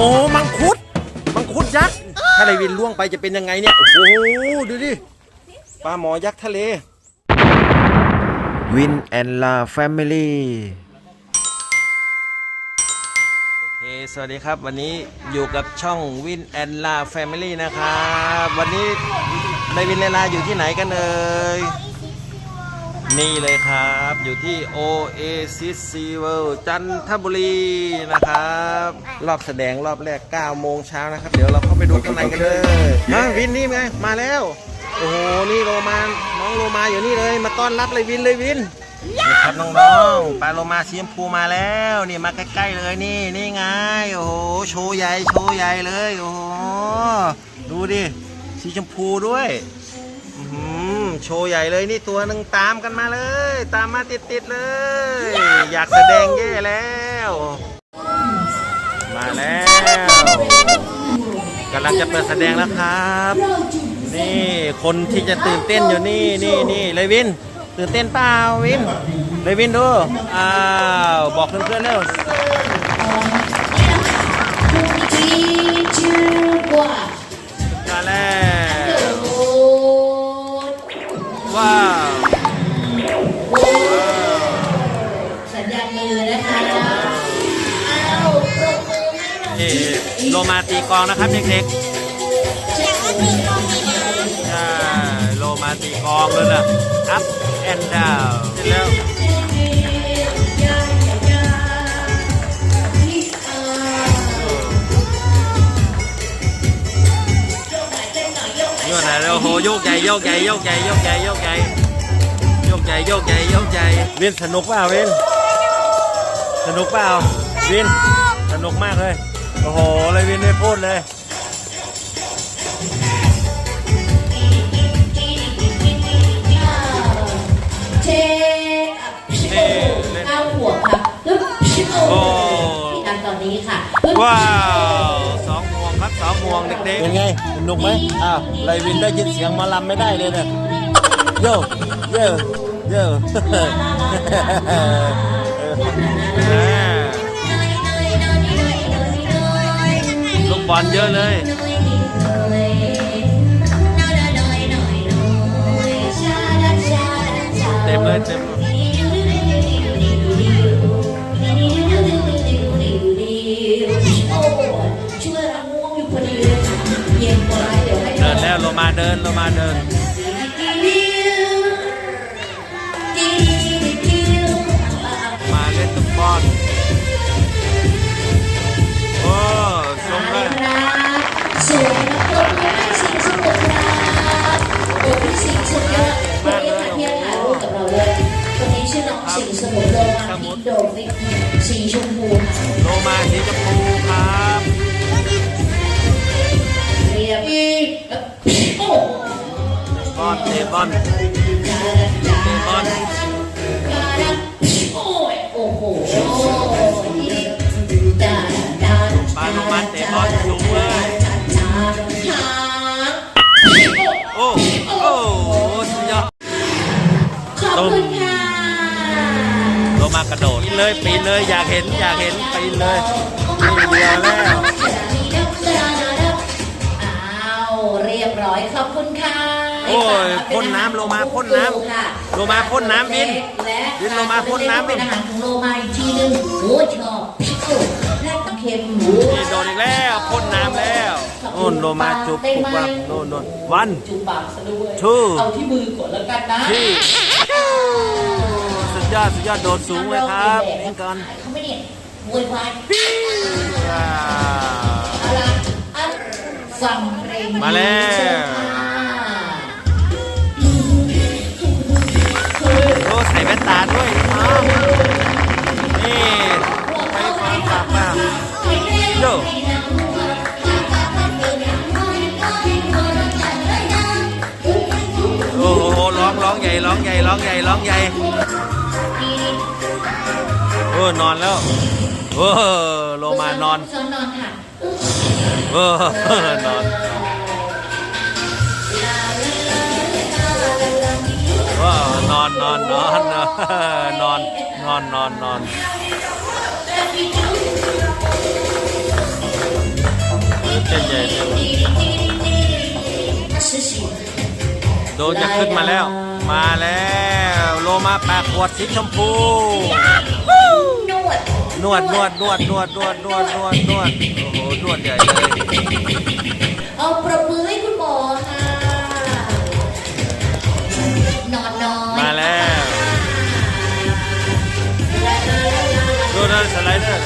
อ้มังคุด มังคุดยักษ์ ถ้าไรวินล่วงไปจะเป็นยังไงเนี่ย โอ้โห ดูดิ ปลาหมอยักษ์ทะเล วินแอนลาแฟมิลี่โอเค สวัสดีครับ วันนี้อยู่กับช่องวินแอนลาแฟมิลี่นะครับ วันนี้ในวินเลลาอยู่ที่ไหนกันเอ่ย นี่เลยครับ อยู่ที่ Oasis Sea World จันทบุรีนะครับ รอบแสดงรอบแรก 9 โมงเช้านะครับ เดี๋ยวเราเข้าไปดูข้างในกันเลยมาวินนี่ไง มาแล้ว โอ้โห นี่โรมาน้องโรมาอยู่นี่เลย มาต้อนรับเลยวินเลยวินนี่ครับน้องๆปลาโลมาสีชมพูมาแล้วนี่มาใกล้ๆเลยนี่นี่ไงโอ้โหโชว์ใหญ่โชว์ใหญ่เลยโอ้โหดูดิสีชมพูด้วยอื้อหือ โชว์ใหญ่เลยนี่ตัวหนึ่งตามกันมาเลย ตามมาติดๆเลย อยากแสดงแย่แล้ว มาแล้วกำลังจะเปิดแสดงแล้วครับ นี่คนที่จะตื่นเต้นอยู่นี่นี่นี่เลยวิน ตื่นเต้นเปล่าวินเลยวินดูอ้าวบอกเพื่อนๆเร็ว Three, two, one. มาแล้ว Go. ว้าวสัญญาณมือนะคะอ้าวปรบมือให้เรานี่โลมาตีกลองนะครับเด็กๆเช็คมือก่อนนะใช่โลมาตีกลองเลยนะ up and down เสร็จแล้ว โยกไหนโอ้โหโยกใหญ่โยกใหญ่โยกใหญ่โยกใหญ่โยกใหญ่โยกใหญ่โยกใหญ่โยกใหญ่วินสนุกเปล่าวินสนุกเปล่าวินสนุกมากเลยโอ้โหเลยวินไม่พูดเลยเช็คเก้าหัวครับปึ๊บชิโอพี่ดังตอนนี้ค่ะปึ๊บว้าวส องห่วงครับสองห่วงเด็กๆ เป็นไงสนุกไหมอ้าวไลวินได้ยินเสียงหมาลำไม่ได้เลยเนี่ยโยโยโยลูกบอลเยอะเลยเต็มเลยเต็ม แล้วโลมาเดินโลมาเดิน มาเล่นตุ๊กบอลโอ้ชมเลยสวยนะตัวพี่สิงสุดครับตัวพี่สิงสุดยอดคนนี้ค่ะที่ถ่ายรูปกับเราเลยคนนี้ชื่อน้องสิงสมุทรโลมาพิโดฟิกสีชมพูค่ะโลมาสีชมพูครับ บอลเตะบอลบอลโอ้ยโอ้โหดาดาปาโลมาเตะบอลสูงเลยดาหางโอ้โอ้สุดยอดขอบคุณค่ะโลมากระโดดปีนเลยปีนเลยอยากเห็นอยากเห็นปีนเลยนี่เดียวแล้วอ้าวเรียบร้อยขอบคุณค่ะ โอ้ยพ่นน้ำโลมาพ่นน้ำโลมาพ่นน้ำบินบินโลมาพ่นน้ำเป็นอาหารของโลมาอีกทีนึงโอ้ชอบพิโก้และต้องเค็มหมูนี่โดนอีกแล้วพ่นน้ำแล้วโน่นโลมาจุบปุบวับโน่นโน่นวันจูบปากซะด้วย Two เอาที่มือก่อนแล้วกันนะที่สุดยอดสุดยอดโดดสูงเลยครับนี่ก่อนเขาไม่เนี่ยโวยวายว้าวอะไรอันฟังเพลงมาแล้ว ร้องใหญ่ร้องใหญ่ร้องใหญ่เออนอนแล้วเออโลมานอนโอ้นอนว้าวนอนนอนนอนนอนนอนนอนนอนเจ๋งเลยโดนจะขึ้นมาแล้ว มาแล้ว โลมาปากขวดสีชมพู นวดนวดนวดนวดนวดนวดนวดนวดนวดโอ้โหนวดใหญ่เลยเอาปรบมือให้คุณหมอค่ะ นอนน้อยมาแล้วดูนะสไลเดอร์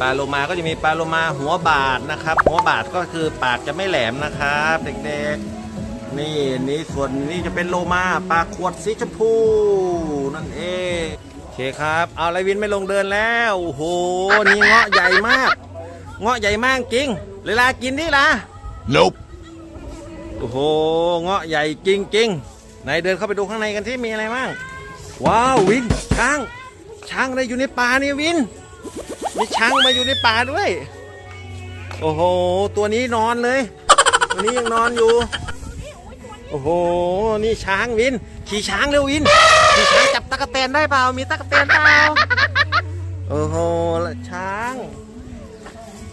ปลาโลมาก็จะมีปลาโลมาหัวบาดนะครับ หัวบาดก็คือปากจะไม่แหลมนะครับ เด็กๆ นี่นี่ส่วนนี้จะเป็นโลมาปากขวดสีชมพูนั่นเองโอเคครับ เอาไรวินไม่ลงเดินแล้วโอ้โหนี่เงาะใหญ่มาก เงาะใหญ่มากจริงเวลากินนี่ล่ะ Nope. โอ้โหเงาะใหญ่จริงๆไหนเดินเข้าไปดูข้างในกันที่มีอะไรบ้างว้าววินช้างช้างอะไรอยู่ในป่าเนี่ยวิน มีช้างมาอยู่ในป่าด้วย โอ้โห ตัวนี้นอนเลย ตัวนี้ยังนอนอยู่ โอ้โห นี่ช้างวิน ขี่ช้างเร็ววิน ขี่ช้างจับตะกแตนได้เปล่า มีตะกแตนเปล่า โอ้โหล้วช้าง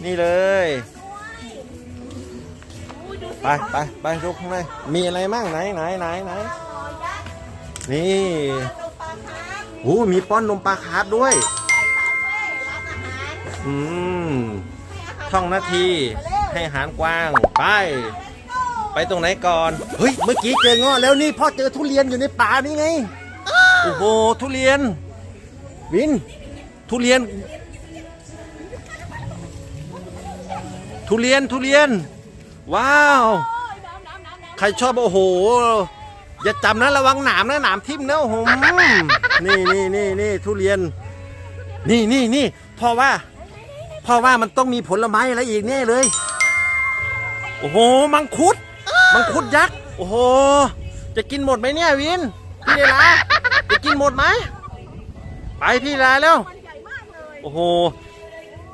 นี่เลยไปไปไปดูข้างในมีอะไรมั่งไหนไหนไหนไหนนี่โอ้มีป้อนนมปลาคาร์ฟด้วย อืมท่องนาทีให้อาหารกว้าง ไป ไปตรงไหนก่อน เฮ้ย เมื่อกี้เจอเงาะแล้วนี่พ่อเจอทุเรียนอยู่ในป่านี่ไง โอ้โห ทุเรียน วิน ทุเรียน ทุเรียน ทุเรียน ว้าว ใครชอบ โอ้โห อย่าจำนะระวังหนามนะหนามทิ่มนะโอ้โหนี่นี่นี่นี่ทุเรียน นี่นี่นี่พ่อว่า พ่อว่ามันต้องมีผลไม้อะไรอีกแน่เลย โอ้โห มังคุด มังคุดยักษ์ โอ้โห จะกินหมดไหมเนี่ยวิน พี่เดลาจะกินหมดไหม ไปพี่เดลาแล้ว โอ้โห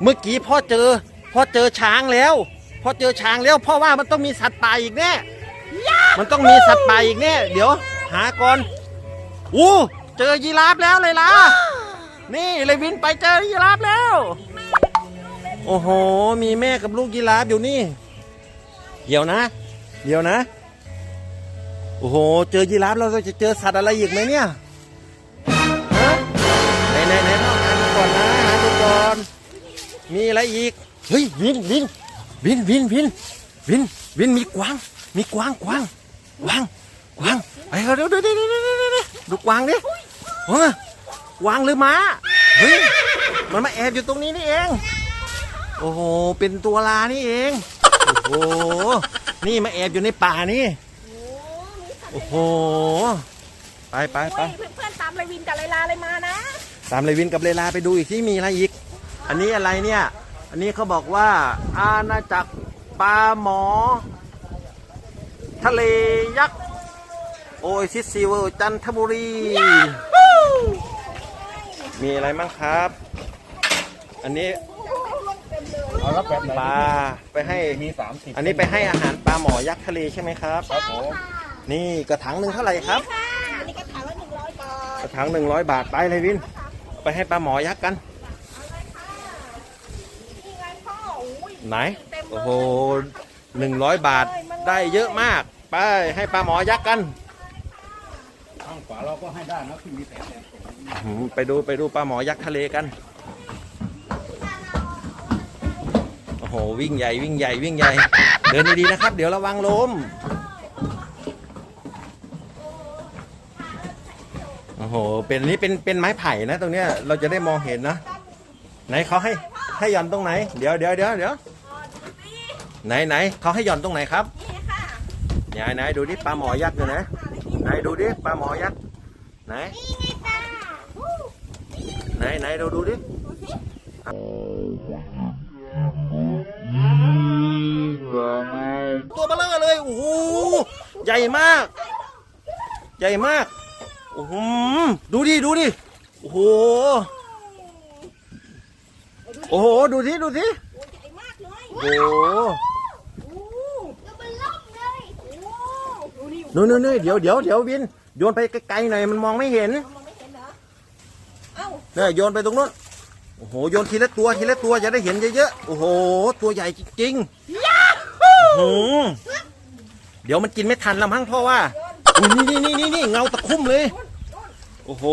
เมื่อกี้พ่อเจอ พ่อเจอช้างแล้ว พ่อเจอช้างแล้วพ่อว่ามันต้องมีสัตว์ป่าอีกแน่ มันต้องมีสัตว์ป่าอีกแน่ เดี๋ยว หาก่อนอู้เจอยีราฟแล้วเลยล่ะ นี่เลยวินไปเจอยีราฟแล้ว โอ้โห มีแม่กับลูกยีราฟอยู่นี่ เดี๋ยวนะ เดี๋ยวนะ โอ้โห เจอยีราฟเราจะเจอสัตว์อะไรอีกไหมเนี่ยฮะไหนไหนไหนพ่อหาดูก่อนนะหาดูก่อน มีอะไรอีก เฮ้ยวินวินวินวินวินวินวินมีกวาง มีกวางกวางกวางกวางไอ้เขาเดี๋ยวเดี๋ยวเดี๋ยวดูกวางดิเฮ้ยกวางหรือม้า เฮ้ย มันมาแอบอยู่ตรงนี้นี่เอง โอ้โห เป็นตัวลานี่เอง โอ้โห นี่มาแอบอยู่ในป่านี่ โอ้โห ไปไปไปเพื่อนเพื่อนๆตามเลยวินกับเลยลาเลยมานะ ตามเลยวินกับเลลาไปดูอีกที่มีอะไรอีก อันนี้อะไรเนี่ย อันนี้เขาบอกว่าอาณาจักรปลาหมอ ทะเลยักษ์โอซิสซีเวอร์จันทบุรี มีอะไรบ้างครับ อันนี้ เอารับแบบไหนปลาไปให้ มีสามสิบอันนี้ไปให้อาหารปลาหมอยักษ์ทะเลใช่ไหมครับ ครับผมนี่กระถางหนึ่งเท่าไหร่ครับ อันนี้ก็ถามว่าหนึ่งร้อยบาทกระถางหนึ่งร้อยบาทไปเลยวิน ไปให้ปลาหมอยักษ์กัน นี่ไงพ่ออุ้ยไหน โอ้โหหนึ่งร้อยบาทได้เยอะมาก ไปให้ปลาหมอยักษ์กัน ข้างขวาเราก็ให้ได้นะที่มีแผลหืมไปดูไปดูปลาหมอยักษ์ทะเลกัน โอ้โห วิ่งใหญ่วิ่งใหญ่วิ่งใหญ่ เดินดีๆนะครับ เดี๋ยวระวังล้มโอ้โหเป็นนี่เป็นเป็นไม้ไผ่นะ ตรงเนี้ยเราจะได้มองเห็นนะ ไหนเขาให้ให้หย่อนตรงไหน เดี๋ยวเดี๋ยวเดี๋ยวเดี๋ยวไหนไหนเขาให้หย่อนตรงไหนครับนี่ค่ะไหนไหนดูดิปลาหมอยักษ์อยู่ไหนไหนดูดิปลาหมอยักษ์ไหนไงจ้าไหนไหนดูดูดิ ตัวเบลอเลยโอ้โหใหญ่มาก ใหญ่มากโอ้โหดูดิดูดิโอ้โหโอ้โหดูสิดูสิโอ้ยใหญ่มากเลยโอ้โหโอ้แล้วมันล่มเลยโอ้ดูนี่นู่นนู่นนู่นเดี๋ยวเดี๋ยวเดี๋ยววินโยนไปไกลๆหน่อยมันมองไม่เห็นมองไม่เห็นเหรอเอ้าเนี่ยโยนไปตรงนู้น โอ้โหโยนทีละตัวทีละตัวจะได้เห็นเยอะๆโอ้โห ตัวใหญ่จริงๆโอ้โหเดี๋ยวมันกินไม่ทันแล้วมั้งเพราะว่าอุ้ยนี่นี่นี่นี่เงาตะคุ่มเลย โอ้โห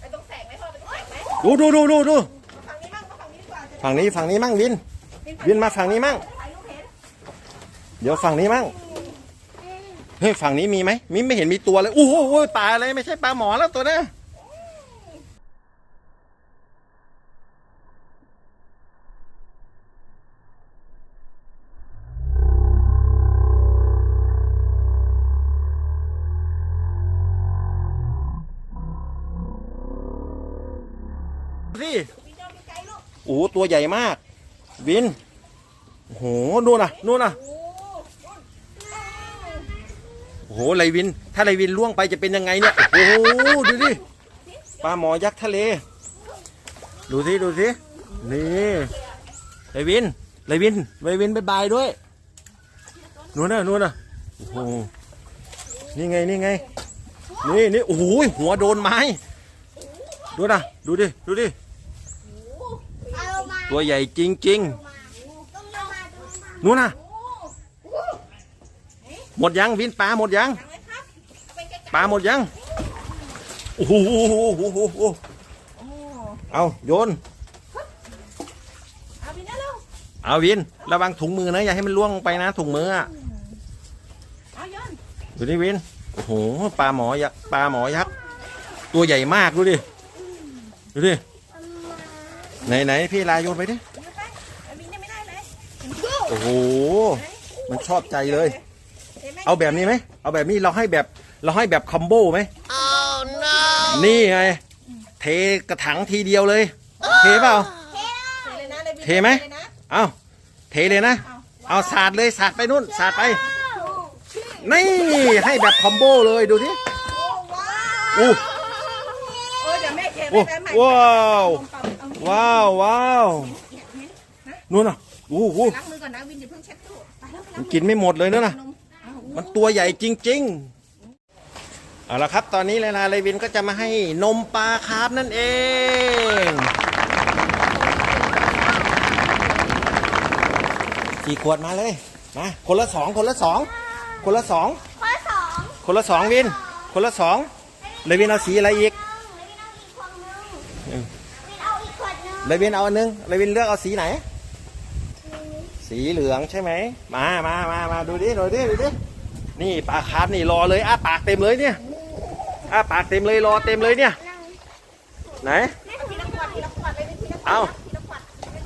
ไปตรงแสงไหมพ่อไปตรงแสงไหมดูดูดูดูดูฝั่งนี้มั่งฝั่งนี้ดีกว่าจะฝั่งนี้ฝั่งนี้มั่งวิน วินมาฝั่งนี้มั่งถ่ายรูปเห็นเดี๋ยวฝั่งนี้มั่งเฮ้ยฝั่งนี้มีไหมมิไม่เห็นมีตัวเลยโอ้โหปลาอะไรไม่ใช่ปลาหมอแล้วตัวเนี้ สิโอ้โหตัวใหญ่มากวินโอ้โหนู่นน่ะนู่นน่ะโอ้โหไรวิน ถ้าไรวินล่วงไปจะเป็นยังไงเนี่ยโอ้โหดูดิปลาหมอยักษ์ทะเล ดูสิดูสินี่ไรวินไรวินไรวินบายบายด้วยนู่นน่ะนู่นน่ะโอ้โหนี่ไงนี่ไงนี่นี่โอ้โหหัวโดนไม้ดูนะดูดิดูดิ ตัวใหญ่จริงต้องเอามาต้องเอามาๆนู่นน่ะโอ้หมดยังวินปลาหมดยังยังไหมครับไปไกลปลาหมดยังโอ้โหโอ้โหโอ้โหๆโอ้เอาโยนเอาพี่นะลูกเอาวินระวังถุงมือนะอย่าให้มันล่วงลงไปนะถุงมืออะเอาย้อนดูนี่วินโอ้โหปลาหมอยักษ์ปลาหมอยักษ์ตัวใหญ่มากดูดิดูดิ ไหนไหนพี่ลายโยนไปดิเอาไปเอาวินได้ไม่ได้เลยโอ้โห มันชอบใจเลยห็นไหมเอาแบบนี้ไหม เอาแบบนี้เราให้แบบเราให้แบบคอมโบไหมนี่ไง เทกระถังทีเดียวเลย เทเปล่า เทเลยนะเลยวินเทไหมลยนะเอาเทเลยนะ เอาสาดเลยสาดไปนู่นสาดไป นี่ให้แบบคอมโบเลยดูสิโอ้ว้าวอู้เออเดี๋ย วแม่เทโอ้ไปใหม่ว้าวเอาว้าวว้าวนู่นน่ะโอ้โหล้างมือก่อนนะวินอย่าเพิ่งเช็ดตู้ไปแล้วไปมัล้านงกินไม่หมดเลยนะน่ะนมเอามันตัวใหญ่จริงๆ เอาละครับ ตอนนี้เลนาเลวินก็จะมาให้นมปลาคาร์ฟนั่นเองสี่ขวดมาเลย มา คนละสอง คนละสอง คนละสอง ข้อสองคนละสองวิน คนละสองเลวินเอาสีอะไรอีก วินเอาอีกขวดนึง เลวินเอาอันนึงเลวินเลือกเอาสีไหน สีเหลืองใช่ไหม มามามามาดูดิดูดิดูดินี่ปลาคาร์ฟนี่รอเลยอ้าปากเต็มเลยเนี่ยอ้าปากเต็มเลยรอเต็มเลยเนี่ย ไหน เอา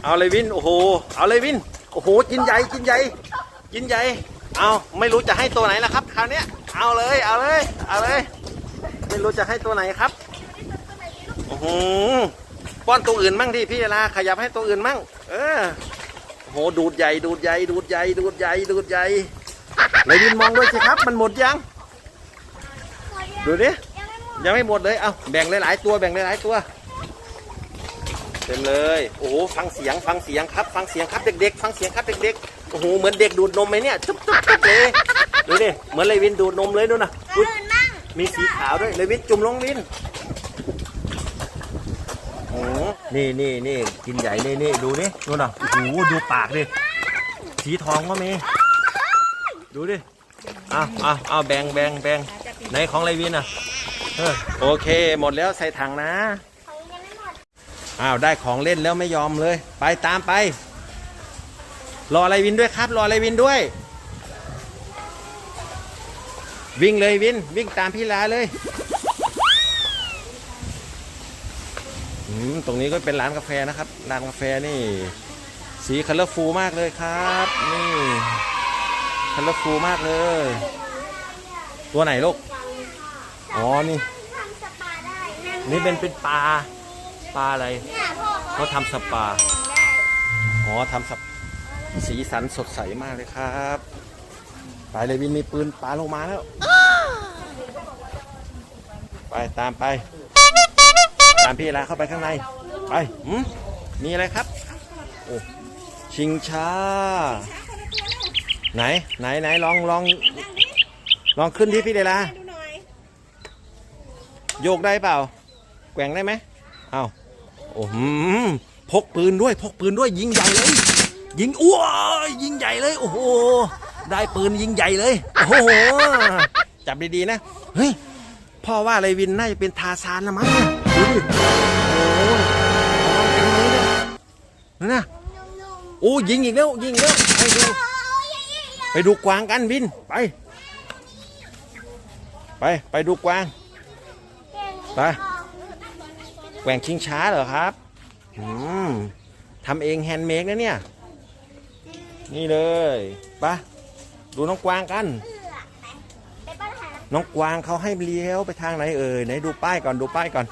เอาเลยวินโอ้โหเอาเลยวินโอ้โหกินใหญ่กินใหญ่กินใหญ่เอาไม่รู้จะให้ตัวไหนละครับคราวนี้เอาเลยเอาเลยเอาเลย ไม่รู้จะให้ตัวไหนครับโอ้โห ป้อนตัวอื่นมั่งดิพี่เวลาขยับให้ตัวอื่นมั่ง เออโอ้โหดูดใหญ่ดูดใหญ่ดูดใหญ่ดูดใหญ่ดูดใหญ่เลยวินมองด้วยสิครับ มันหมดยัง ดูดิยังไม่หมดเลยเอาแบ่งหลายๆตัวแบ่งหลายๆตัว เต็มเลยโอ้โหฟังเสียงฟังเสียงครับ ฟังเสียงครับเด็กๆ ฟังเสียงครับเด็กๆโอ้โหเหมือนเด็กดูดนมไหมเนี่ยจุ๊บจุ๊บจุ๊บเลยดูดิเหมือนเลยวินดูดนมเลยดูนะอุ๊ยมีสีขาวด้วยเลยวินจุ่มลงวินโอ้โห นี่นี่นี่กินใหญ่นี่นี่ดูนี่ดูนะโอ้โหดูปากดิสีทองก็มี ดูดิอ้าวอ้าวอ้าวแบงแบงแบงไหนของเลยวินอะเออโอเค หมดแล้วใส่ถังนะอ้าวได้ของเล่นแล้วไม่ยอมเลย ไปตามไป รออะไรวินด้วยครับ รออะไรวินด้วย วิ่งเลยวินวิ่งตามพี่ลาเลย อืม ตรงนี้ก็เป็นร้านกาแฟนะครับ ร้านกาแฟนี่ สีคัลเลอร์ฟูมากเลยครับ นี่คัลเลอร์ฟูมากเลย ตัวไหนลูก อ๋อ นี่ นี่เป็นเป็นปลา ปลาอะไร เขาทำสปา อ๋อทำสปสีสันสดใสมากเลยครับ ไปเลยวินมีปืนปลาลงมาแล้ว ไปตามไป ตามพี่ลาเข้าไปข้างใน ไปหืมมีอะไรครับ โอ้ชิงช้า ไหน ไหนไหนลองลอง ลองขึ้นที่พี่เดลาโยกได้เปล่า แกว่งได้ไหมเอาโอ้โหพกปืนด้วย พกปืนด้วยยิงใหญ่เลย ยิงอ้วยิงใหญ่เลย โอ้โห ได้ปืนยิงใหญ่เลย โอ้โห จับดีๆนะ เฮ้ย พ่อว่าไรวินน่าจะเป็นทาซานละมั้ง ดูดิโอ้โหของเต็มเลยนี่ยนั่นนะโอ้ยิงอีกแล้วยิงอีกแล้วไปดูไปดูกวางกันวินไป ไปไปดูกวางไปแกว่งชิงช้าเหรอครับอืมทำเองแฮนด์เมดนะเนี่ยนี่เลยไปะดูน้องกวางกัน น้องกวางเขาให้เลี้ยวไปทางไหนเอ่ยไหนดูป้ายก่อนดูป้ายก่อน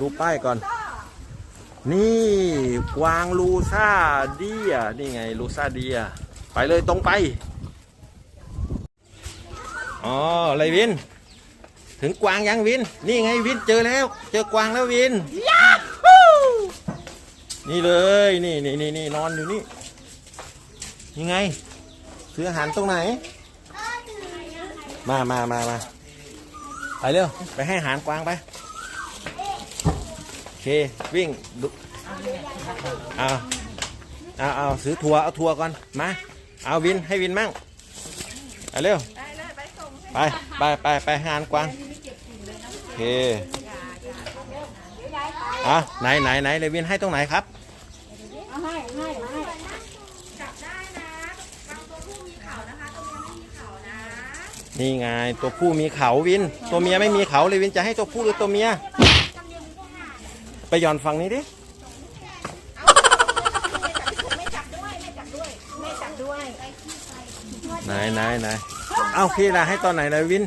ดูป้ายก่อน นี่กวางลูซาเดีย นี่ไงลูซาเดีย ไปเลยตรงไป อ๋ออะไรวิน ถึงกวางยังวิน นี่ไงวินเจอแล้ว เจอกวางแล้ววิน นี่เลย นี่นี่นี่นี่นอนอยู่นี่ ยังไงซื้ออาหารตรงไหน มามามามาไปเร็ว ไปให้อาหารกวางไป เควิ่งดูเอาเอาเอาซื้อทัวร์เอาทัวร์ก่อนมาเอาวินให้วินมั่งไปเร็วไปไปไปไปให้อาหารกวางโอเคอะไหนไหนไหนเลยวินให้ตรงไหนครับให้ให้ให้จับได้นี่ไงตัวผู้มีเขาวิน ตัวเมียไม่มีเขาเลยวินจะให้ตัวผู้หรือตัวเมีย ไปหย่อนฝั่งนี้ดิไม่จับด้วยไม่จับด้วยไม่จับด้วยไหนไหนไหนเอาพี่ลาให้ตอนไหนเลยวิน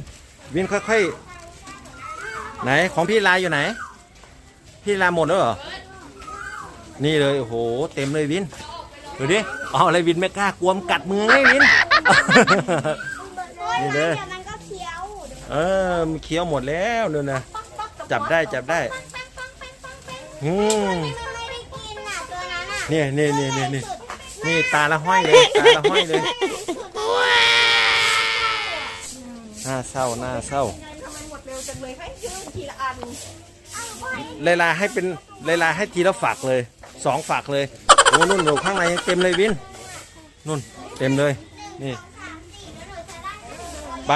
วินค่อยๆ ไหนของพี่ลาอยู่ไหน พี่ลาหมดแล้วเหรอ นี่เลยโอ้โหเต็มเลยวิน ดูดิ เอาอะไรวินไม่กล้ากลัวมนกัดมือไงวิน นี่เลยเดี๋ยวมันก็เคี้ยวเออมันเคี้ยวหมดแล้วนู่นนะ จับได้จับได้ อืมเนี่ยเนี่ยเนี่ยเนี่ยเนี่ยนี่ตาละห้อยเลย ตาละห้อยเลยหน่าเศร้าหน่าเศร้าเลยให้ชื่อทีละอันเลาให้เป็นเลยลาให้ทีละฝักเลยสองฝักเลยโอ้นุ่นอยู่ข้างในยังเต็มเลยวินนุ่นเต็มเลยนี่ไป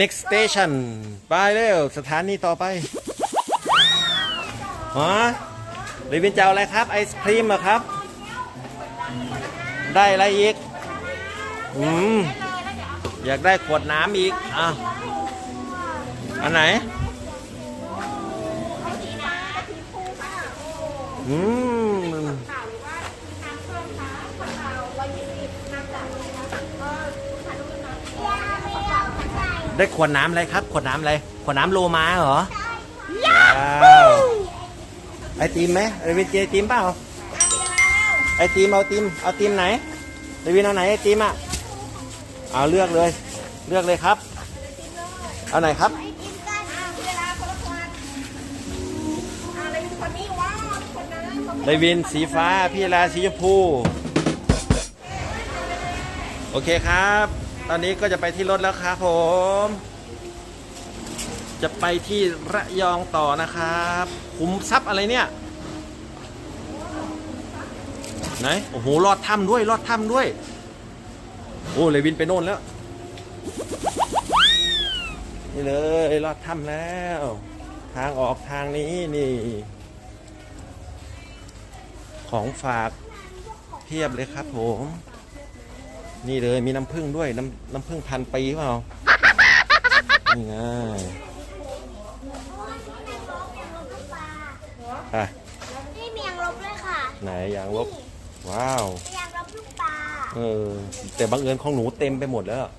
next station ไปเร็วสถานีต่อไป ฮะเลวินจะเอาอะไรครับ ไอศครีมเหรอครับ ได้อะไรอีก อืม อยากได้ขวดน้ำอีก อะ อันไหน อืมได้ขวดน้ำอะไรครับ ขวดน้ำอะไร ขวดน้ำโลมาเหรอว้าว ไอติมไหมเรวินเจไอติมเปล่าไอติมเอาติมเอาติมไหนเรวินเอาไหนไอติมอะเอาเลือกเลย เลือกเลยครับ เอาไหนครับเรคนนี้ว้าวคนนั้นไดวินสีฟ้าพี่ลาสีชมพูโอเคครับ ตอนนี้ก็จะไปที่รถแล้วครับผม จะไปที่ระยองต่อนะครับ ขุมทรัพย์อะไรเนี่ยไหนโอ้โหลอดถ้ำด้วยลอดถ้ำด้วย โอ้เลวินไปโน่นแล้ว นี่เลยลอดถ้ำแล้ว ทางออกทางนี้นี่ ของฝากเพียบเลยครับผม นี่เลยมีน้ำผึ้งด้วย น้ำน้ำผึ้งพันปีเปล่านี่ไง อะนี่มียางลบเลยค่ะไหนยางลบ ว้าวยางลบลูกปลา เออ แต่บังเอิญของหนูเต็มไปหมดแล้วอะ